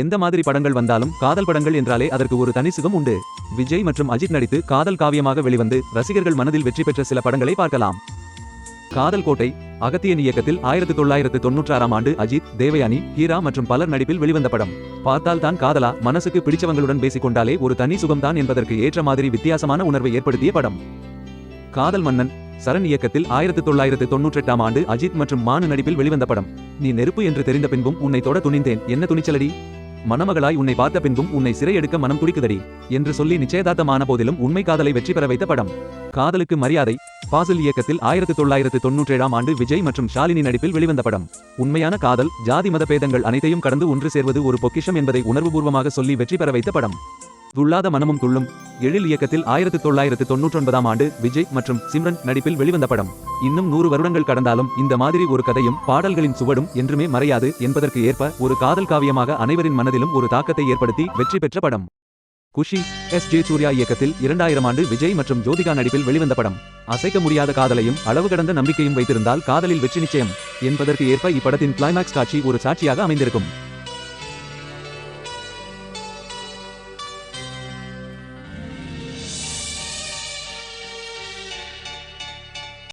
எந்த மாதிரி படங்கள் வந்தாலும் காதல் படங்கள் என்றாலே அதற்கு ஒரு தனி சுகம் உண்டு. விஜய் மற்றும் அஜித் நடித்து காதல் காவியமாக வெளிவந்து ரசிகர்கள் மனதில் வெற்றி பெற்ற சில படங்களை பார்க்கலாம். காதல் கோட்டை அகத்தியன் இயக்கத்தில் ஆயிரத்தி தொள்ளாயிரத்து தொன்னூற்றாறாம் ஆண்டு அஜித் தேவயானி ஹீரா மற்றும் பலர் நடிப்பில் வெளிவந்த படம். பார்த்தால் தான் காதலா மனசுக்கு பிடிச்சவங்களுடன் பேசிக்கொண்டாலே ஒரு தனி சுகம்தான் என்பதற்கு ஏற்ற மாதிரி வித்தியாசமான உணர்வை ஏற்படுத்திய படம். காதல் மன்னன் சரண் இயக்கத்தில் ஆயிரத்தி தொள்ளாயிரத்து தொன்னூற்றெட்டாம் ஆண்டு அஜித் மற்றும் மானு நடிப்பில் வெளிவந்த படம். நீ நெருப்பு என்று தெரிந்த பின்பும் உன்னை தொட துணிந்தேன். என்ன துணிச்சலடி? மணமகளாய் உன்னை பார்த்த பின்பும் உன்னை சிறையெடுக்க மனம் துடிக்குதடி என்று சொல்லி நிச்சயதார்த்தமான போதிலும் உண்மை காதலை வெற்றி பெற வைத்த படம். காதலுக்கு மரியாதை பாசில் இயக்கத்தில் ஆயிரத்து தொள்ளாயிரத்து தொன்னூற்றேழாம் ஆண்டு விஜய் மற்றும் ஷாலினி நடிப்பில் வெளிவந்த படம். உண்மையான காதல் ஜாதி மத பேதங்கள் அனைத்தையும் கடந்து ஒன்று சேர்வது ஒரு பொக்கிஷம் என்பதை உணர்வுபூர்வமாக சொல்லி வெற்றி பெற வைத்த படம். துள்ளாத மனமும் துள்ளும் எழில் இயக்கத்தில் ஆயிரத்து தொள்ளாயிரத்து தொன்னூற்றொன்பதாம் ஆண்டு விஜய் மற்றும் சிம்ரன் நடிப்பில் வெளிவந்த படம். இன்னும் நூறு வருடங்கள் கடந்தாலும் இந்த மாதிரி ஒரு கதையும் பாடல்களின் சுவடும் என்றுமே மறையாது என்பதற்கு ஏற்ப ஒரு காதல் காவியமாக அனைவரின் மனதிலும் ஒரு தாக்கத்தை ஏற்படுத்தி வெற்றி பெற்ற படம். குஷி எஸ். ஜே. சூர்யா இயக்கத்தில் இரண்டாயிரம் ஆண்டு விஜய் மற்றும் ஜோதிகா நடிப்பில் வெளிவந்த படம். அசைக்க முடியாத காதலையும் அளவு கடந்த நம்பிக்கையும் வைத்திருந்தால் காதலில் வெற்றி நிச்சயம் என்பதற்கு ஏற்ப இப்படத்தின் கிளைமாக்ஸ் காட்சி ஒரு சாட்சியாக அமைந்திருக்கும்.